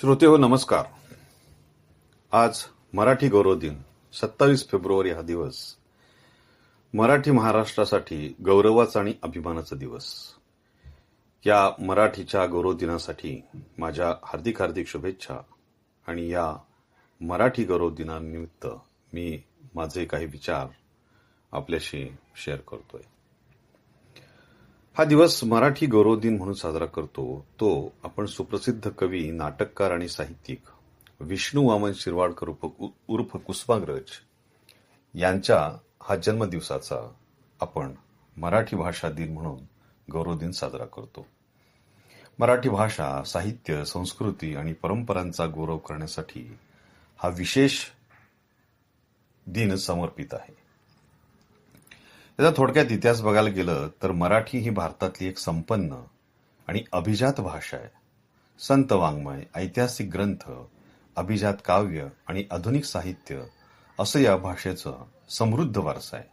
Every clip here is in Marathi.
श्रोते हो नमस्कार. आज मराठी गौरव दिन सत्तावीस फेब्रुवारी हा दिवस. मराठी महाराष्ट्रासाठी गौरवाचा आणि अभिमानाचा दिवस. या मराठीच्या गौरव दिनासाठी माझ्या हार्दिक हार्दिक शुभेच्छा आणि या मराठी गौरव दिनानिमित्त मी माझे काही विचार आपल्याशी शेअर करतोय. हा दिवस मराठी गौरव दिन म्हणून साजरा करतो. तो आपण सुप्रसिद्ध कवी नाटककार आणि साहित्यिक विष्णू वामन शिरवाडकर उर्फ उर्फ कुसुमाग्रज यांच्या हा जन्मदिवसाचा आपण मराठी भाषा दिन म्हणून गौरव दिन साजरा करतो. मराठी भाषा साहित्य संस्कृती आणि परंपरांचा गौरव करण्यासाठी हा विशेष दिन समर्पित आहे. याचा थोडक्यात इतिहास बघायला गेलं तर मराठी ही भारतातली एक संपन्न आणि अभिजात भाषा आहे. संत वाङ्मय ऐतिहासिक ग्रंथ अभिजात काव्य आणि आधुनिक साहित्य असं या भाषेचं समृद्ध वारसा आहे.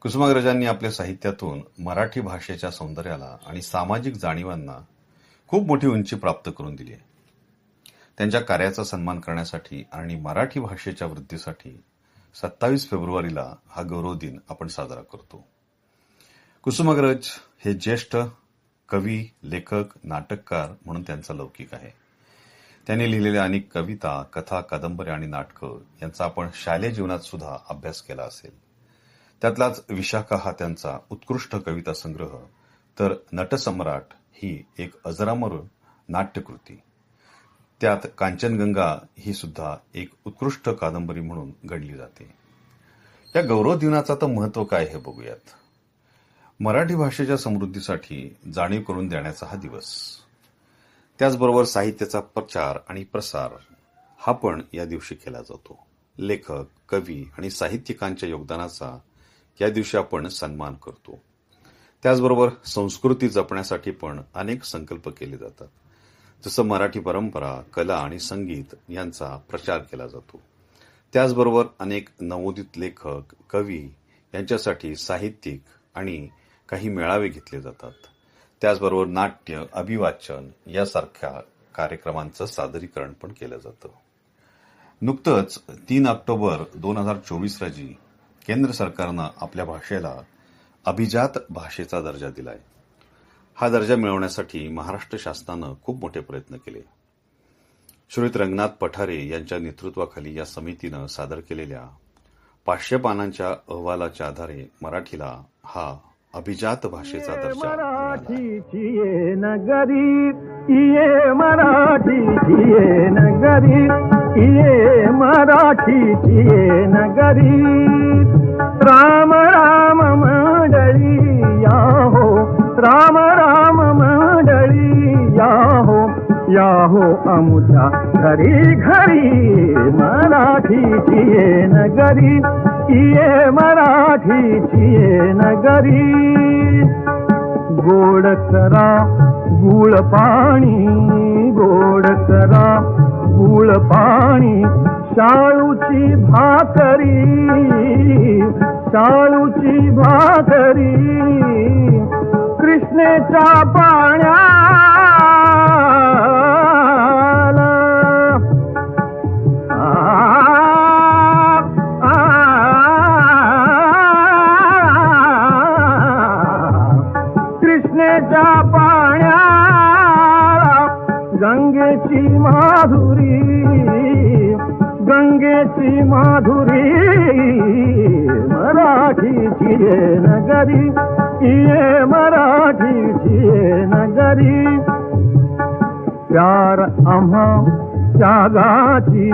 कुसुमाग्रजांनी आपल्या साहित्यातून मराठी भाषेच्या सौंदर्याला आणि सामाजिक जाणीवांना खूप मोठी उंची प्राप्त करून दिली आहे. त्यांच्या कार्याचा सन्मान करण्यासाठी आणि मराठी भाषेच्या वृद्धीसाठी सत्तावीस फेब्रुवारीला हा गौरव दिन आपण साजरा करतो. कुसुमाग्रज हे ज्येष्ठ कवी लेखक नाटककार म्हणून त्यांचा लौकिक आहे. त्यांनी लिहिलेल्या अनेक कविता कथा कादंबऱ्या आणि नाटकं यांचा आपण शालेय जीवनात सुद्धा अभ्यास केला असेल. त्यातलाच विशाखा हा त्यांचा उत्कृष्ट कविता संग्रह तर नटसम्राट ही एक अजरामर नाट्यकृती. त्यात कांचनगंगा ही सुद्धा एक उत्कृष्ट कादंबरी म्हणून घडली जाते. या गौरव दिनाचा तर महत्त्व काय हे बघूयात. मराठी भाषेच्या समृद्धीसाठी जाणीव करून देण्याचा हा दिवस. त्याचबरोबर साहित्याचा प्रचार आणि प्रसार हा पण या दिवशी केला जातो. लेखक कवी आणि साहित्यिकांच्या योगदानाचा या दिवशी आपण सन्मान करतो. त्याचबरोबर संस्कृती जपण्यासाठी पण अनेक संकल्प केले जातात. जसं मराठी परंपरा कला आणि संगीत यांचा प्रचार केला जातो. त्याचबरोबर अनेक नवोदित लेखक कवी यांच्यासाठी साहित्यिक आणि काही मेळावे घेतले जातात. त्याचबरोबर नाट्य अभिवाचन यासारख्या कार्यक्रमांचं सादरीकरण पण केलं जातं. नुकतंच तीन ऑक्टोबर दोन हजार चोवीस रोजी केंद्र सरकारनं आपल्या भाषेला अभिजात भाषेचा दर्जा दिलाय. हा दर्जा मिळवण्यासाठी महाराष्ट्र शासनानं खूप मोठे प्रयत्न केले. श्रीयुत रंगनाथ पठारे यांच्या नेतृत्वाखाली या समितीनं सादर केलेल्या पाचशे पानांच्या अहवालाच्या आधारे मराठीला हा अभिजात भाषेचा दर्जा ये ये नगरी. राम राम मंडळी या हो राम हो अमुचा घरी घरी. मराठीची ये नगरी. ये मराठीची ये नगरी. गोड करा गुळ पाणी. गोड करा गुळ पाणी. शाळूची भाकरी. शाळूची भाकरी. कृष्णेच्या पाण्या गंगेची माधुरी गंगेची माधुरी मराठीची ये नगरी ये मराठीची ये नगरी. प्यार आम्हा त्यागाची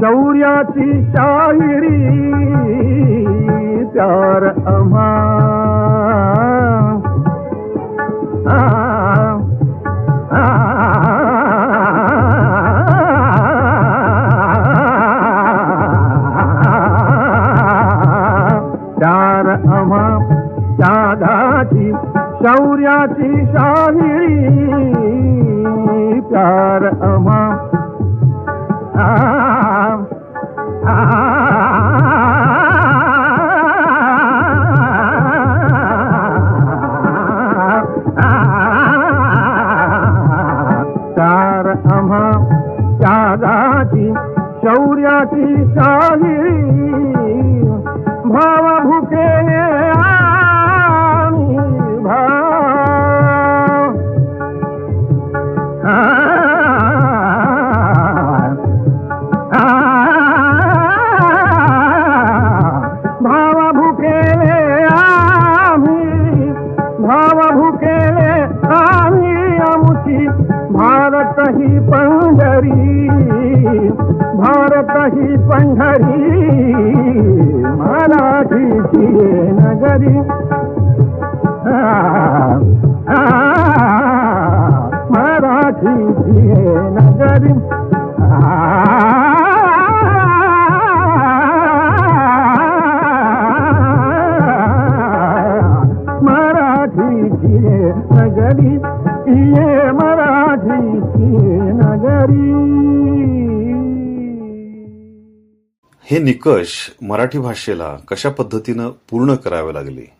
शौर्याची शाहिरी प्यार आम्हा. आम्हा त्यागाची शौर्याची शाहिरी प्यार आम्हा आ, नगरी ये मराठी नगरी. हे निकष मराठी भाषेला कशा पद्धतीनं पूर्ण करावे लागले?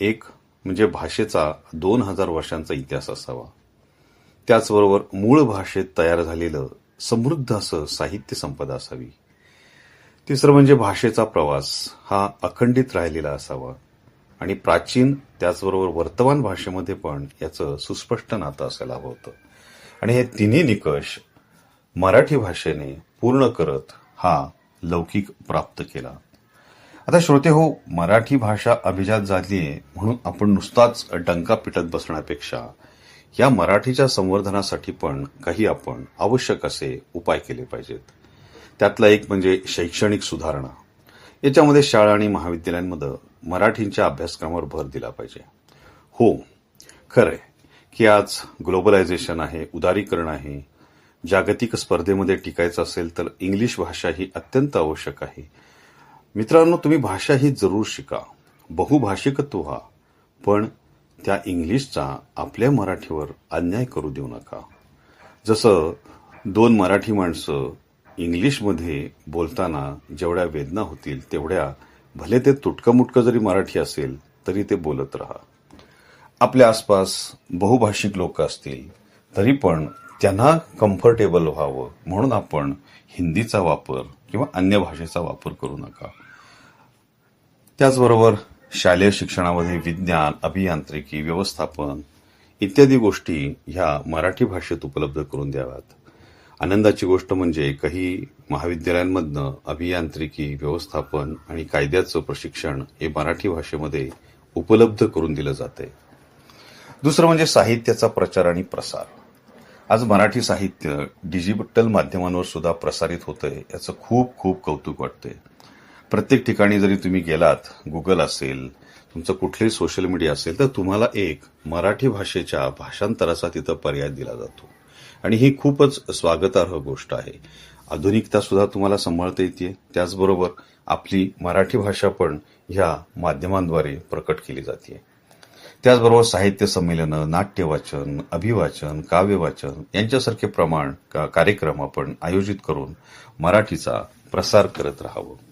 एक म्हणजे भाषेचा दोन हजार वर्षांचा इतिहास असावा. त्याचबरोबर मूळ भाषेत तयार झालेलं समृद्ध असं साहित्य संपदा असावी. तिसरं म्हणजे भाषेचा प्रवास हा अखंडित राहिलेला असावा. आणि प्राचीन त्याचबरोबर वर्तमान भाषेमध्ये पण याचं सुस्पष्ट नातं असायला हवं होतं. आणि हे तिन्ही निकष मराठी भाषेने पूर्ण करत हा लौकिक प्राप्त केला. आता श्रोते हो मराठी भाषा अभिजात झालीये म्हणून आपण नुसताच डंका पिटत बसण्यापेक्षा या मराठीच्या संवर्धनासाठी पण काही आपण आवश्यक असे उपाय केले पाहिजेत. त्यातला एक म्हणजे शैक्षणिक सुधारणा. याच्यामध्ये शाळा आणि महाविद्यालयांमध्ये मराठींच्या अभ्यासक्रमावर भर दिला पाहिजे. हो खरंय की आज ग्लोबलायझेशन आहे उदारीकरण आहे. जागतिक स्पर्धेमध्ये टिकायचं असेल तर इंग्लिश भाषा ही अत्यंत आवश्यक आहे. मित्रांनो तुम्ही भाषा ही जरूर शिका. बहुभाषिकत्व व्हा. पण त्या इंग्लिशचा आपल्या मराठीवर अन्याय करू देऊ नका. जसं दोन मराठी माणसं इंग्लिशमध्ये बोलताना जेवढ्या वेदना होतील तेवढ्या भले ते तुटकं मुटकं जरी मराठी असेल तरी ते बोलत राहा. आपल्या आसपास बहुभाषिक लोक असतील तरी पण त्यांना कम्फर्टेबल व्हावं. म्हणून आपण हिंदीचा वापर किंवा अन्य भाषेचा वापर करू नका. त्याचबरोबर शालेय शिक्षणामध्ये विज्ञान अभियांत्रिकी व्यवस्थापन इत्यादी गोष्टी ह्या मराठी भाषेत उपलब्ध करून द्याव्यात. आनंदाची गोष्ट म्हणजे काही महाविद्यालयांमधनं अभियांत्रिकी व्यवस्थापन आणि कायद्याचं प्रशिक्षण हे मराठी भाषेमध्ये उपलब्ध करून दिलं जाते दुसरं म्हणजे साहित्याचा प्रचार आणि प्रसार. आज मराठी साहित्य डिजिटल माध्यमांवर सुद्धा प्रसारित होतंय याचं खूप खूप कौतुक वाटतंय. प्रत्येक ठिकाणी जरी तुम्ही गेलात गुगल असेल तुमचं कुठलंही सोशल मीडिया असेल तर तुम्हाला एक मराठी भाषेच्या भाषांतराचा तिथं पर्याय दिला जातो. आणि ही खूपच स्वागतार्ह गोष्ट आहे. आधुनिकता सुद्धा तुम्हाला सांभाळता येते. त्याचबरोबर आपली मराठी भाषा पण ह्या माध्यमांद्वारे प्रकट केली जाते. त्याचबरोबर साहित्य संमेलनं नाट्य वाचन अभिवाचन काव्यवाचन यांच्यासारखे प्रमाण का- कार्यक्रम आपण आयोजित करून मराठीचा प्रसार करत राहावं.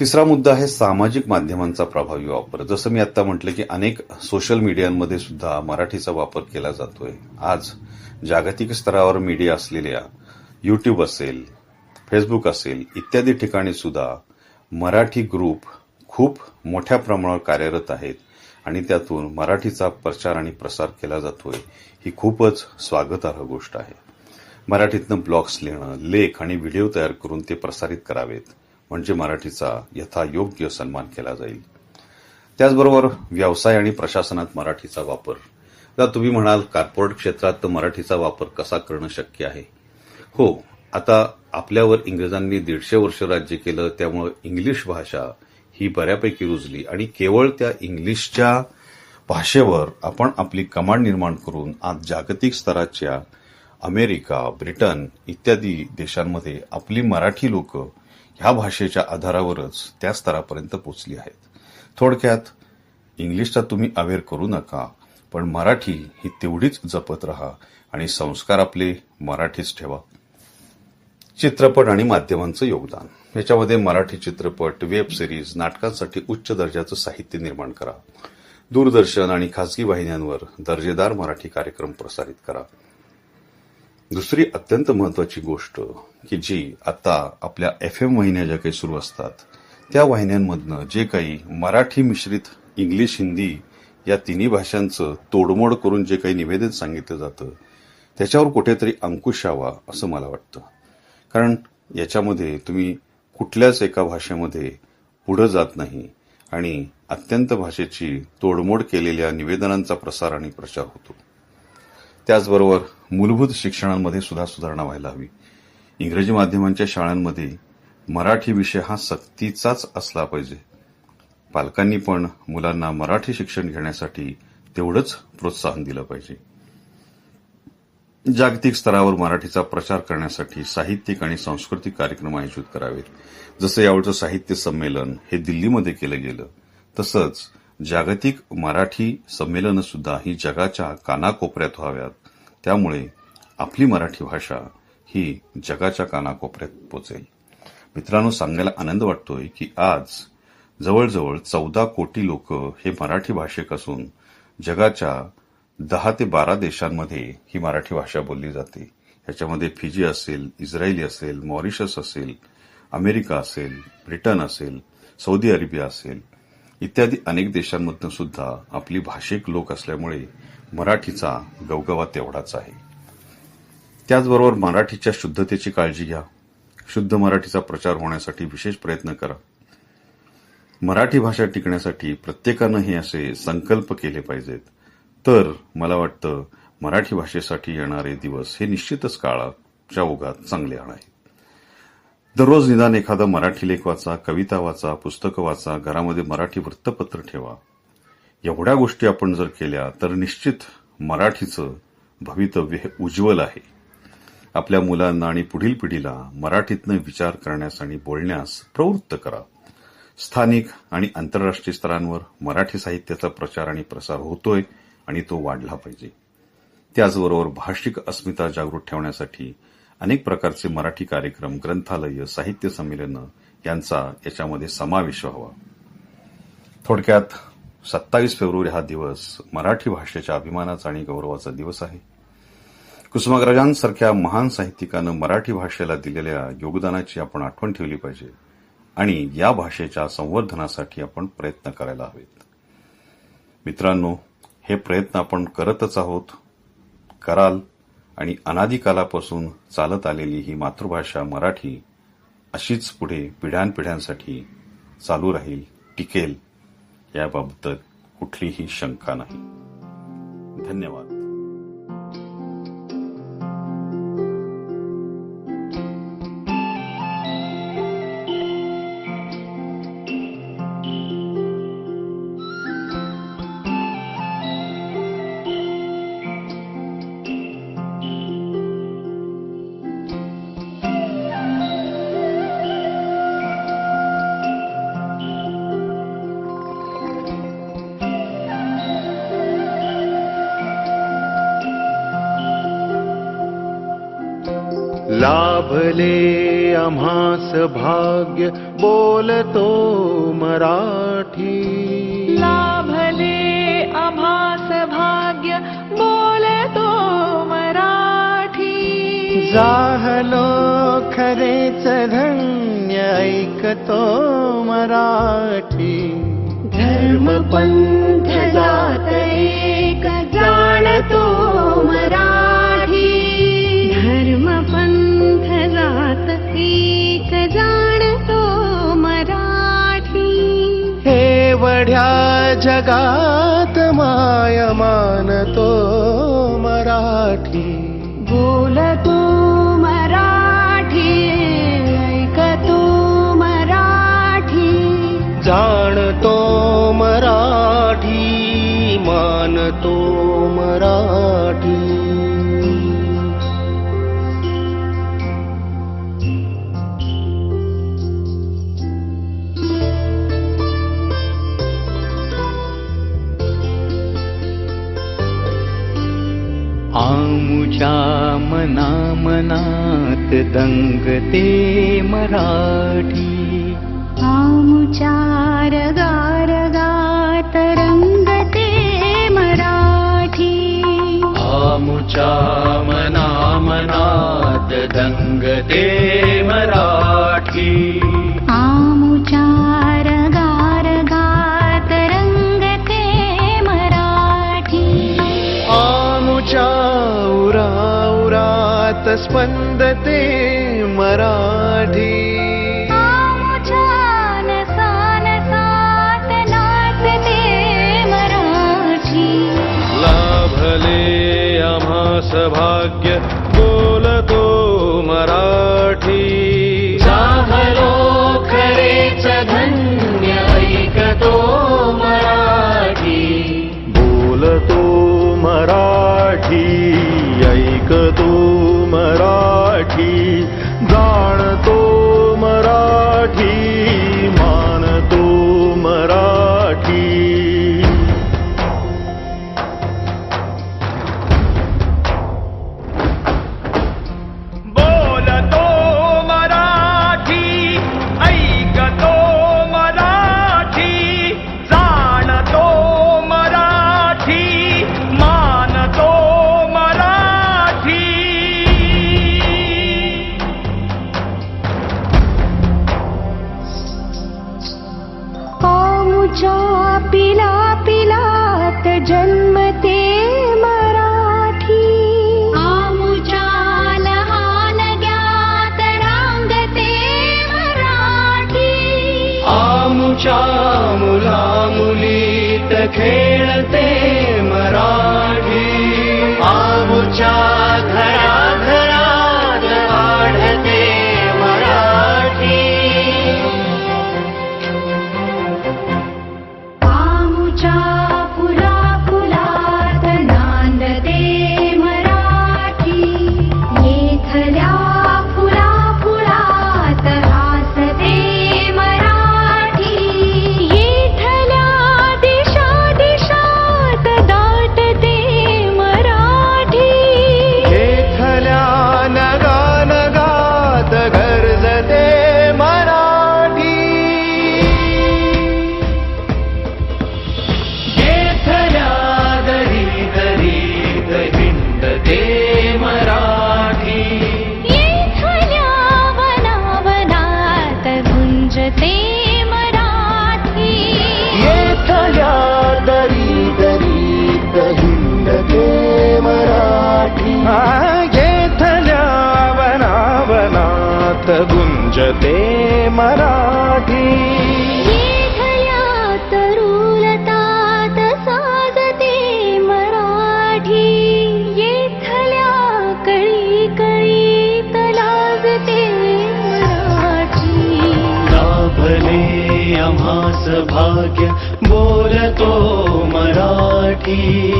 तिसरा मुद्दा आहे सामाजिक माध्यमांचा प्रभावी वापर. जसं मी आता म्हटलं की अनेक सोशल मीडियांमध्ये सुद्धा मराठीचा वापर केला जातोय. आज जागतिक स्तरावर मीडिया असलेल्या युट्यूब असेल फेसबुक असेल इत्यादी ठिकाणी सुद्धा मराठी ग्रुप खूप मोठ्या प्रमाणावर कार्यरत आहेत आणि त्यातून मराठीचा प्रचार आणि प्रसार केला जातोय. ही खूपच स्वागतार्ह गोष्ट आहे. मराठीतनं ब्लॉग्स लिहिणं लेख आणि व्हिडिओ तयार करून ते प्रसारित करावेत. म्हणजे मराठीचा यथायोग्य सन्मान केला जाईल. त्याचबरोबर व्यवसाय आणि प्रशासनात मराठीचा वापर. आता तुम्ही म्हणाल कॉर्पोरेट क्षेत्रात तर मराठीचा वापर कसा करणं शक्य आहे? हो आता आपल्यावर इंग्रजांनी दीडशे वर्ष राज्य केलं त्यामुळं इंग्लिश भाषा ही बऱ्यापैकी रुजली आणि केवळ त्या इंग्लिशच्या भाषेवर आपण आपली कमांड निर्माण करून आज जागतिक स्तराच्या अमेरिका ब्रिटन इत्यादी देशांमध्ये आपली मराठी लोकं ह्या भाषेच्या आधारावरच त्या स्तरापर्यंत पोचली आहेत. थोडक्यात इंग्लिशचा तुम्ही अवेअर करू नका पण मराठी ही तेवढीच जपत राहा आणि संस्कार आपले मराठीच ठेवा. चित्रपट आणि माध्यमांचं योगदान. याच्यामध्ये मराठी चित्रपट वेब सिरीज नाटकांसाठी उच्च दर्जाचं साहित्य निर्माण करा. दूरदर्शन आणि खासगी वाहिन्यांवर दर्जेदार मराठी कार्यक्रम प्रसारित करा. दुसरी अत्यंत महत्वाची गोष्ट की जी आता आपल्या एफ एम वाहिन्या ज्या काही सुरू असतात त्या वाहिन्यांमधनं जे काही मराठी मिश्रित इंग्लिश हिंदी या तिन्ही भाषांचं तोडमोड करून जे काही निवेदन सांगितलं जातं त्याच्यावर कुठेतरी अंकुश यावा असं मला वाटतं. कारण याच्यामध्ये तुम्ही कुठल्याच एका भाषेमध्ये पुढं जात नाही आणि अत्यंत भाषेची तोडमोड केलेल्या निवेदनांचा प्रसार आणि प्रचार होतो. त्याचबरोबर मूलभूत शिक्षणांमध्ये सुद्धा सुधारणा व्हायला हवी. इंग्रजी माध्यमांच्या शाळांमध्ये मराठी विषय हा सक्तीचाच असला पाहिजे. पालकांनी पण मुलांना मराठी शिक्षण घेण्यासाठी तेवढंच प्रोत्साहन दिलं पाहिजे. जागतिक स्तरावर मराठीचा प्रचार करण्यासाठी साहित्यिक आणि सांस्कृतिक कार्यक्रम आयोजित करावेत. जसं यावेळचं साहित्य संमेलन हे दिल्लीमध्ये केलं गेलं तसंच जागतिक मराठी संमेलनं सुद्धा ही जगाच्या कानाकोपऱ्यात व्हाव्यात. त्यामुळे आपली मराठी भाषा ही जगाच्या कानाकोपऱ्यात पोचेल. मित्रांनो सांगायला आनंद वाटतोय की आज जवळजवळ चौदा कोटी लोक हे मराठी भाषिक असून जगाच्या दहा ते बारा देशांमध्ये ही मराठी भाषा बोलली जाते. याच्यामध्ये फिजी असेल इस्रायली असेल मॉरिशस असेल अमेरिका असेल ब्रिटन असेल सौदी अरेबिया असेल इत्यादी अनेक देशांमधनं सुद्धा आपली भाषिक लोक असल्यामुळे मराठीचा गवगवा तेवढाच आहे. त्याचबरोबर मराठीच्या शुद्धतेची काळजी घ्या. शुद्ध मराठीचा प्रचार होण्यासाठी विशेष प्रयत्न करा. मराठी भाषा टिकण्यासाठी प्रत्येकानं हे असे संकल्प केले पाहिजेत. तर मला वाटतं मराठी भाषेसाठी येणारे दिवस हे निश्चितच काळाच्या ओघात चांगले आहे दररोज निदान एखादा मराठी लेख वाचा कविता वाचा पुस्तकं वाचा घरामध्ये मराठी वृत्तपत्र ठेवा. एवढ्या गोष्टी आपण जर केल्या तर निश्चित मराठीचं भवितव्य हे उज्ज्वल आहे. आपल्या मुलांना आणि पुढील पिढीला मराठीतनं विचार करण्यास आणि बोलण्यास प्रवृत्त करा. स्थानिक आणि आंतरराष्ट्रीय स्तरांवर मराठी साहित्याचा प्रचार आणि प्रसार होतोय आणि तो वाढला पाहिजे. त्याचबरोबर भाषिक अस्मिता जागृत ठेवण्यासाठी अनेक प्रकारचे मराठी कार्यक्रम ग्रंथालय साहित्य संमेलनं यांचा याच्यामध्ये समावेश व्हावा. थोडक्यात सत्तावीस फेब्रुवारी हा दिवस मराठी भाषेच्या अभिमानाचा आणि गौरवाचा दिवस आहे. कुसुमाग्रजांसारख्या महान साहित्यिकानं मराठी भाषेला दिलेल्या योगदानाची आपण आठवण ठेवली पाहिजे आणि या भाषेच्या संवर्धनासाठी आपण प्रयत्न करायला हवेत. मित्रांनो हे प्रयत्न आपण करतच आहोत. कराल आणि अनादिकालापासून चालत आलेली ही मातृभाषा मराठी अशीच पुढे पिढ्यानपिढ्यांसाठी चालू राहील टिकेल याबाबत कुठलीही शंका नाही. धन्यवाद. लाभले आम्हास भाग्य बोलतो मराठी। लाभले आभास भाग्य बोलतो मराठी। जाहलो खरेच धन्य ऐकतो मराठी। धर्म वढ्या जगात माय मानतो मराठी. बोलतो मराठी ऐकतो मराठी. जाणतो मराठी मानतो नात दङ्गते मराठी। आमु चारगारगात रङ्गते मराठी। आमु चा मनामनात् दङ्गते मराठी। आमुचार स्पन्दते मराठी। लाभले अह सौभाग्य बोलतो मराठीरे च ऐकतो मराठी। बोलतो मराठी। मराठी जाण quédate मराठी. तरुलतात साजते मराठी. येथल्या कळी कळी तलाजते मराठी. लाभले आम्हास भाग्य बोलतो मराठी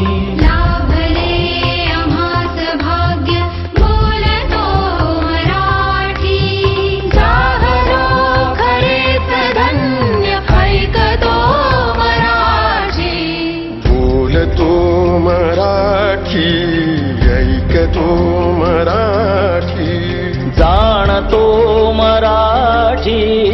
ti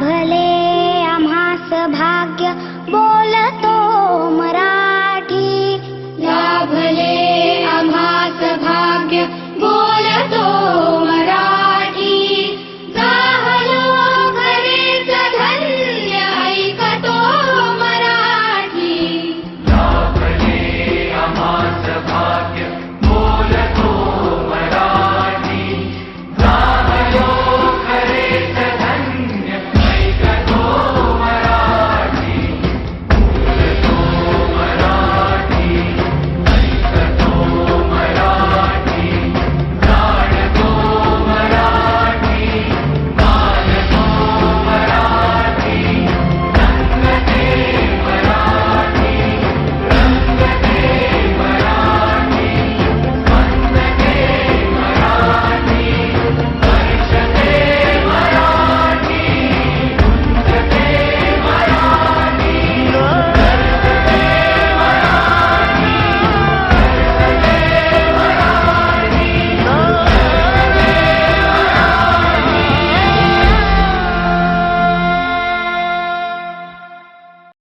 भले